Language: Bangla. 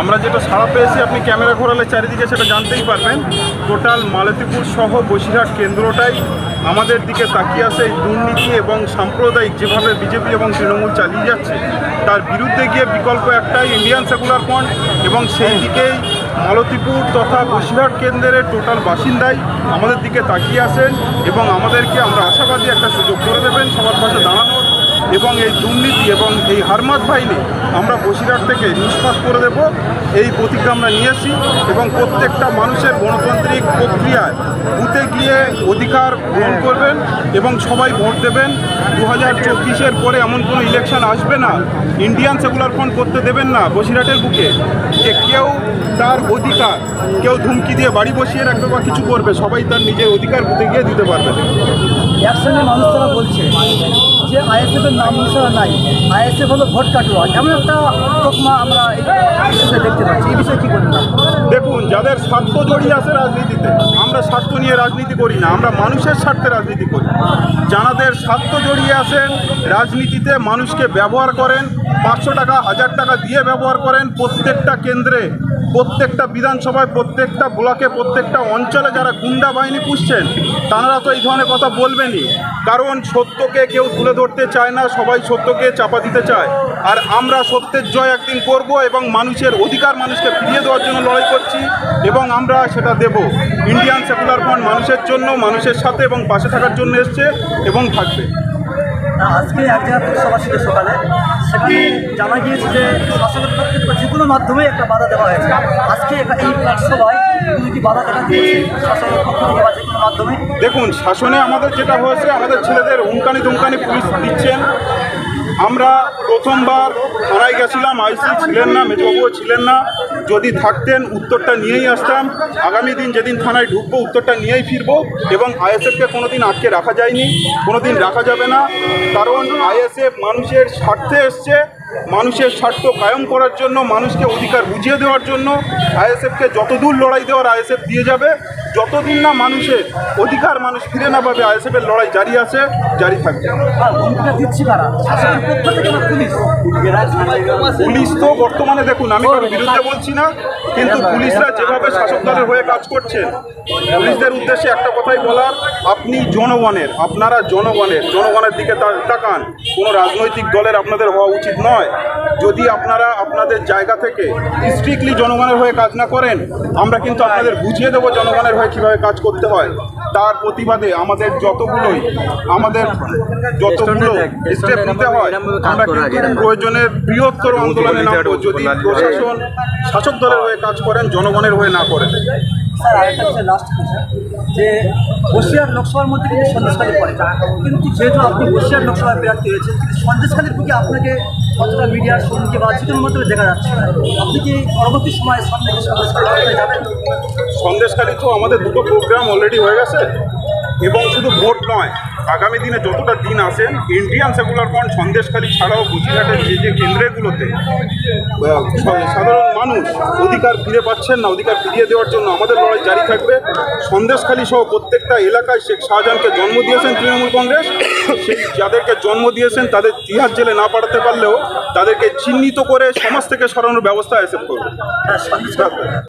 আমরা যেটা সাড়া পেয়েছি, আপনি ক্যামেরা ঘোরালে চারিদিকে সেটা জানতেই পারবেন। টোটাল মালতীপুর সহ বসিরহাট কেন্দ্রটাই আমাদের দিকে তাকিয়ে আছে। এই দুর্নীতি এবং সাম্প্রদায়িক যেভাবে বিজেপি এবং তৃণমূল চালিয়ে যাচ্ছে, তার বিরুদ্ধে গিয়ে বিকল্প একটাই ইন্ডিয়ান সেকুলার ফ্রন্ট এবং সেই দিকেই মালতীপুর তথা বসিরহাট কেন্দ্রের টোটাল বাসিন্দাই আমাদের দিকে তাকিয়ে আছেন এবং আমাদেরকে আমরা আশাবাদী একটা সুযোগ করে দেবেন সবার পাশে দাঁড়ানোর। এবং এই দুর্নীতি এবং এই হারমাত বাহিনী আমরা বসিরহাট থেকে নিষ্পাত করে দেব। এই প্রতিজ্ঞা আমরা নিয়েছি এবং প্রত্যেকটা মানুষের গণতান্ত্রিক প্রক্রিয়ায় বুথে গিয়ে অধিকার গ্রহণ করবেন এবং সবাই ভোট দেবেন। দু হাজার চব্বিশের পরে এমন কোনো ইলেকশন আসবে না। ইন্ডিয়ান সেকুলার ফ্রন্ট করতে দেবেন না বসিরহাটের বুকে যে কেউ তার অধিকার, কেউ ধুমকি দিয়ে বাড়ি বসিয়ে রাখবে বা কিছু করবে, সবাই তার নিজের অধিকার বুথে গিয়ে দিতে পারবে। একসঙ্গে মানুষরা বলছে যে আইএসএফ আইএসএফ হলো ভোট এমন একটা আমরা দেখতে পাচ্ছি। কি দেখুন, যাদের স্বার্থ জড়িয়ে আছে রাজনীতিতে, আমরা স্বার্থ নিয়ে রাজনীতি করি না, আমরা মানুষের স্বার্থে রাজনীতি করি। যাদের স্বার্থ জড়িয়ে আছেন, রাজনীতিতে মানুষকে ব্যবহার করেন, পাঁচশো টাকা, হাজার টাকা দিয়ে ব্যবহার করেন, প্রত্যেকটা কেন্দ্রে প্রত্যেকটা বিধানসভায়, প্রত্যেকটা ব্লকে, প্রত্যেকটা অঞ্চলে যারা গুন্ডা বাহিনী পুষছেন, তারা তো এই ধরনের কথা বলবেনই। কারণ সত্যকে কেউ তুলে ধরতে চায় না, সবাই সত্যকে চাপা দিতে চায়। আর আমরা সত্যের জয় একদিন করব এবং মানুষের অধিকার মানুষকে ফিরিয়ে দেওয়ার জন্য লড়াই করছি এবং আমরা সেটা দেব। ইন্ডিয়ান সেকুলার ফ্রন্ট মানুষের জন্য, মানুষের সাথে এবং পাশে থাকার জন্য এসছে এবং থাকবে। আজকে এক সকালে। সেখানে জানা গিয়েছে যে শাসকের যে কোনো মাধ্যমে একটা বাধা দেওয়া হয়েছে। আজকে এই সভায় তুমি কি বাধা দেখা দিয়েছে শাসকের পক্ষ থেকে বা যে মাধ্যমে। দেখুন, শাসনে আমাদের যেটা হয়েছে, আমাদের ছেলেদের হুমকানি দুমকানি পুলিশ দিচ্ছেন। আমরা প্রথমবার থানায় গেছিলাম, আইসি ছিলেন না, মেজবাবুও ছিলেন না। যদি থাকতেন, উত্তরটা নিয়েই আসতাম। আগামী দিন যেদিন থানায় ঢুকবো, উত্তরটা নিয়েই ফিরবো এবং আইএসএফকে কোনো দিন আটকে রাখা যায়নি কোনো দিন রাখা যাবে না। কারণ আইএসএফ মানুষের স্বার্থে এসছে, মানুষের স্বার্থ কায়েম করার জন্য, মানুষকে অধিকার বুঝিয়ে দেওয়ার জন্য, আইএসএফকে যতদূর লড়াই দেওয়ার আইএসএফ দিয়ে যাবে যতদিন না মানুষের অধিকার মানুষ ফিরে না পাবে আইএসএফের লড়াই জারি আছে জারি থাকবে। পুলিশ? তো বর্তমানে দেখুন আমি কারোর বিরুদ্ধে বলছি না কিন্তু পুলিশরা যেভাবে শাসক দলের হয়ে কাজ করছেন পুলিশদের উদ্দেশ্যে একটা কথাই বলার আপনি জনগণের আপনারা জনগণের জনগণের দিকে তাকান। কোনো রাজনৈতিক দলের আপনাদের হওয়া উচিত নয়। যদি আপনারা আপনাদের জায়গা থেকে স্ট্রিক্টলি জনগণের হয়ে কাজ না করেন, আমরা কিন্তু আপনাদের বুঝিয়ে দেবো জনগণের হয়ে কীভাবে কাজ করতে হয়। তার প্রতিবাদে আমাদের যতগুলোই, আমাদের যতগুলো স্টেপ নিতে হয়, আমরা কিন্তু প্রয়োজনের বৃহত্তর আন্দোলনে নামবো। যদি প্রশাসন, শাসক দলের হয়ে কাজ করেন, জনগণের হয়ে না করেন। যে বসিরহাট লোকসভার মধ্যে কিন্তু সন্দেশখালী যেহেতু আপনি লোকসভায় প্রার্থী হয়েছেন সন্দেশখালীর প্রতি আপনাকে কতটা মিডিয়ার সঙ্গে বা যে কোনো মাধ্যমে দেখা যাচ্ছে? আপনি কি পরবর্তী সময়ে সন্দেশকালী যাবেন? সন্দেশখালী তো আমাদের দুটো প্রোগ্রাম অলরেডি হয়ে গেছে, এবং শুধু ভোট নয় আগামী দিনে যতটা দিন আসেন ইন্ডিয়ান সেকুলার ফ্রন্ট সন্দেশখালী ছাড়াও বসিরহাটের যে যে কেন্দ্রগুলোতে সাধারণ মানুষ অধিকার ফিরে পাচ্ছেন না, অধিকার ফিরিয়ে দেওয়ার জন্য আমাদের লড়াই জারি থাকবে। সন্দেশখালী সহ প্রত্যেকটা এলাকায় শেখ শাহজাহানকে জন্ম দিয়েছেন তৃণমূল কংগ্রেস। যাদেরকে জন্ম দিয়েছেন, তাদের তিহার জেলে না পাঠাতে পারলেও তাদেরকে চিহ্নিত করে সমাজ থেকে সরানোর ব্যবস্থা এসে করবে। হ্যাঁ